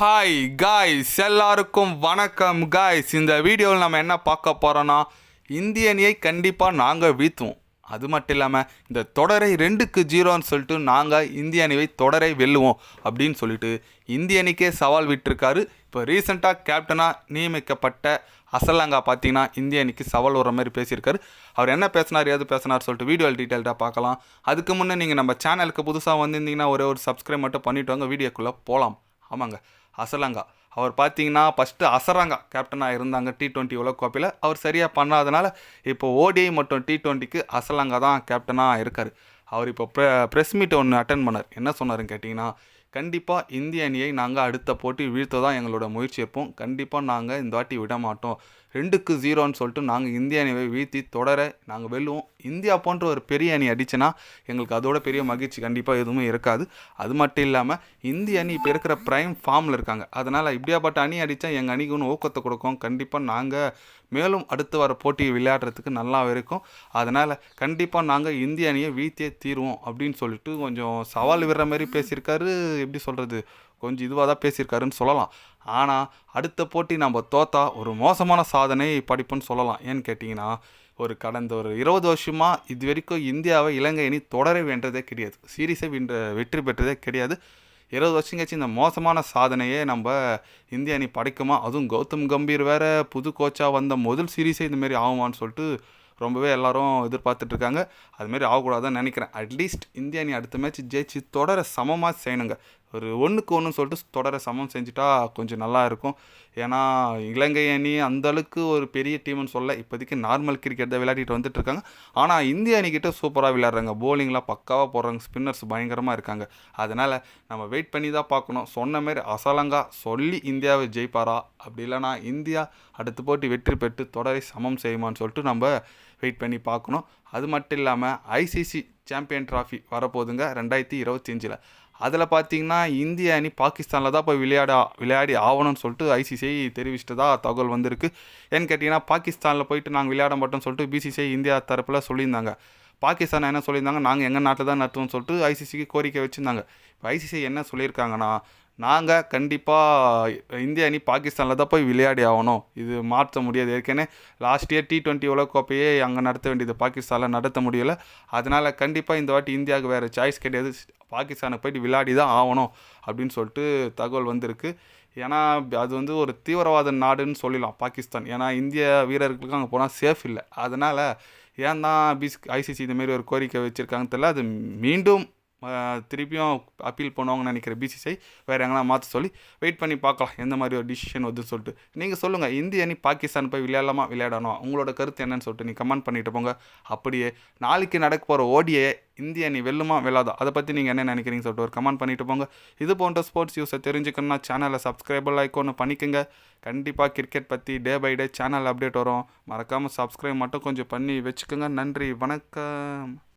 Hi guys எல்லாருக்கும் வணக்கம் guys இந்த வீடியோவில் நம்ம என்ன பார்க்க போகிறோன்னா இந்திய அணியை கண்டிப்பாக நாங்கள் வீழ்த்துவோம். அது மட்டும் இல்லாமல் இந்த தொடரை ரெண்டுக்கு ஜீரோன்னு சொல்லிட்டு நாங்கள் இந்திய அணிவை தொடரை வெல்லுவோம் அப்படின்னு சொல்லிட்டு இந்திய அணிக்கே சவால் விட்டுருக்காரு. இப்போ ரீசெண்டாக கேப்டனாக நியமிக்கப்பட்ட அசலாங்கா பார்த்தீங்கன்னா இந்திய அணிக்கு சவால் வர மாதிரி பேசியிருக்காரு. அவர் என்ன பேசினார் ஏது பேசினார் சொல்லிட்டு வீடியோ டீட்டெயில்டாக பார்க்கலாம். அதுக்கு முன்னே நீங்கள் நம்ம சேனலுக்கு புதுசாக வந்திருந்தீங்கன்னா ஒரே ஒரு சப்ஸ்கிரைப் மட்டும் பண்ணிவிட்டு வாங்க. வீடியோக்குள்ளே போகலாம் ஆமாங்க. அசலங்கா. அவர் பார்த்தீங்கன்னா ஃபஸ்ட்டு அசராங்க கேப்டனாக இருந்தாங்க டி டுவெண்ட்டி உலகக்கோப்பையில். அவர் சரியாக பண்ணாதனால இப்போ ஓடிஐ மற்றும் டி டுவெண்ட்டிக்கு அசலங்கா தான் கேப்டனாக இருக்கார். அவர் இப்போ ப்ரெ ப்ரெஸ் மீட் ஒன்று அட்டன் பண்ணார். என்ன சொன்னாருன்னு கேட்டிங்கன்னா கண்டிப்பாக இந்திய அணியை நாங்கள் அடுத்த போட்டி வீழ்த்த தான் எங்களோட முயற்சி இருப்போம் கண்டிப்பாக நாங்கள் இந்த வாட்டி விட மாட்டோம் ரெண்டுக்கு ஜீரோன்னு சொல்லிட்டு நாங்கள் இந்திய அணியை வீழ்த்தி தொடர நாங்கள் வெல்லுவோம். இந்தியா போன்ற ஒரு பெரிய அணி அடிச்சுன்னா எங்களுக்கு அதோட பெரிய மகிழ்ச்சி கண்டிப்பாக எதுவுமே இருக்காது. அது மட்டும் இல்லாமல் இந்திய அணி இப்போ இருக்கிற ப்ரைம் ஃபார்மில் இருக்காங்க. அதனால் இப்படியாப்பட்ட அணி அடித்தா எங்கள் அணிக்கு ஒன்று ஊக்கத்தை கொடுக்கும். கண்டிப்பாக நாங்கள் மேலும் அடுத்து வர போட்டியை விளையாடுறதுக்கு நல்லா இருக்கும். அதனால் கண்டிப்பாக நாங்கள் இந்திய அணியை வீழ்த்தியே தீருவோம் அப்படின்னு சொல்லிட்டு கொஞ்சம் சவால் விடுற மாதிரி பேசியிருக்காரு. எப்படி சொல்கிறது கொஞ்சம் இதுவாக தான் பேசியிருக்காருன்னு சொல்லலாம். ஆனால் அடுத்த போட்டி நம்ம தோத்தா ஒரு மோசமான சாதனை படிப்புன்னு சொல்லலாம். ஏன்னு கேட்டிங்கன்னா ஒரு கடந்த ஒரு இருபது வருஷமாக இது வரைக்கும் இந்தியாவை இலங்கை இனி தொடர வென்றதே கிடையாது. சீரீஸை வென்ற வெற்றி பெற்றதே கிடையாது. இருபது வருஷம் கழிச்சு இந்த மோசமான சாதனையே நம்ம இந்திய அணி படைக்குமா? அதுவும் கௌதம் கம்பீர் வேற புது கோச்சாக வந்த முதல் சீரீஸே இதுமாரி ஆகுமான்னு சொல்லிட்டு ரொம்பவே எல்லாரும் எதிர்பார்த்துட்டு இருக்காங்க. அதுமாரி ஆகக்கூடாதுன்னு நினைக்கிறேன். அட்லீஸ்ட் இந்திய அணி அடுத்த மேட்ச் ஜெயிச்சு தொடர சமமாக செய்யணுங்க. ஒரு ஒன்றுக்கு ஒன்று சொல்லிட்டு தொடர சமம் செஞ்சுட்டா கொஞ்சம் நல்லா இருக்கும். ஏன்னா இலங்கை அணி அந்த அளவுக்கு ஒரு பெரிய டீம்னு சொல்ல இப்போதைக்கு நார்மல் கிரிக்கெட் தான் விளையாடிட்டு வந்துட்டு இருக்காங்க. ஆனால் இந்திய அணிக்கிட்ட சூப்பராக விளையாடுறாங்க. போலிங்லாம் பக்காவாக போடுறாங்க. ஸ்பின்னர்ஸ் பயங்கரமாக இருக்காங்க. அதனால் நம்ம வெயிட் பண்ணி தான் பார்க்கணும். சொன்ன மாதிரி அசலங்கா சொல்லி இந்தியாவை ஜெயிப்பாரா? அப்படி இல்லைனா இந்தியா அடுத்த போட்டி வெற்றி பெற்று தொடரை சமம் செய்யுமான்னு சொல்லிட்டு நம்ம வெயிட் பண்ணி பார்க்கணும். அது மட்டும் இல்லாமல் ஐசிசி சாம்பியன் ட்ராஃபி வரப்போகுதுங்க. ரெண்டாயிரத்தி இருபத்தஞ்சில் அதில் பார்த்தீங்கன்னா இந்திய அணி பாகிஸ்தானில் தான் போய் விளையாட விளையாடி ஆகணும்னு சொல்லிட்டு ஐசிசிஐ தெரிவிச்சிட்டதா தகவல் வந்திருக்கு. ஏன்னு கேட்டிங்கன்னா பாகிஸ்தானில் போயிட்டு நாங்கள் விளையாட மாட்டோம்னு சொல்லிட்டு பிசிசிஐ இந்தியா தரப்பில் சொல்லியிருந்தாங்க. பாகிஸ்தான் என்ன சொல்லியிருந்தாங்க? நாங்கள் எங்கள் நாட்டில் தான் நடத்துவோம்னு சொல்லிட்டு ஐசிசிக்கு கோரிக்கை வச்சுருந்தாங்க. இப்போ ஐசிசி என்ன சொல்லியிருக்காங்கன்னா நாங்கள் கண்டிப்பாக இந்திய அணி பாகிஸ்தானில் தான் போய் விளையாடி ஆகணும். இது மாற்ற முடியாது. ஏற்கனவே லாஸ்ட் இயர் டி டுவெண்ட்டி உலகக்கோப்பையே அங்கே நடத்த வேண்டியது பாகிஸ்தானில் நடத்த முடியலை. அதனால் கண்டிப்பாக இந்த வாட்டி இந்தியாவுக்கு வேறு சாய்ஸ் கிடையாது. பாகிஸ்தானுக்கு போயிட்டு விளையாடி தான் ஆகணும் அப்படின்னு சொல்லிட்டு தகவல் வந்திருக்கு. ஏன்னா அது வந்து ஒரு தீவிரவாத நாடுன்னு சொல்லலாம் பாகிஸ்தான். ஏன்னா இந்திய வீரர்களுக்கு அங்கே போனால் சேஃப் இல்லை. அதனால் ஏன் தான் பிஸ் ஐசிசி இதுமாரி ஒரு கோரிக்கை வச்சுருக்காங்கன்னு தெரியல. அது மீண்டும் திருப்பியும் அப்பீல் பண்ணுவாங்கன்னு நினைக்கிறேன் பிசிசிஐ வேறு எங்கன்னா மாற்ற சொல்லி வெயிட் பண்ணி பார்க்கலாம். எந்த மாதிரி ஒரு டிசிஷன் வருதுன்னு சொல்லிட்டு. நீங்கள் சொல்லுங்கள் இந்திய அணி பாகிஸ்தான் போய் விளையாடலாமா விளையாடணும்? உங்களோட கருத்து என்னன்னு சொல்லிட்டு நீ கமெண்ட் பண்ணிட்டு போங்க. அப்படியே நாளைக்கு நடக்க போகிற ஓடியை இந்திய அணி வெல்லுமா வெல்லாதா? அதை பற்றி நீங்கள் என்ன நினைக்கிறீங்க சொல்லிட்டு ஒரு கமெண்ட் பண்ணிட்டு போங்க. இது போன்ற ஸ்போர்ட்ஸ் நியூஸை தெரிஞ்சுக்கணும்னா சேனலை சப்ஸ்கிரைபர் லைக் ஒன்று பண்ணிக்கோங்க. கண்டிப்பாக கிரிக்கெட் பற்றி day by day channel update வரும். மறக்காமல் சப்ஸ்கிரைப் மட்டும் கொஞ்சம் பண்ணி வச்சுக்கோங்க. நன்றி வணக்கம்.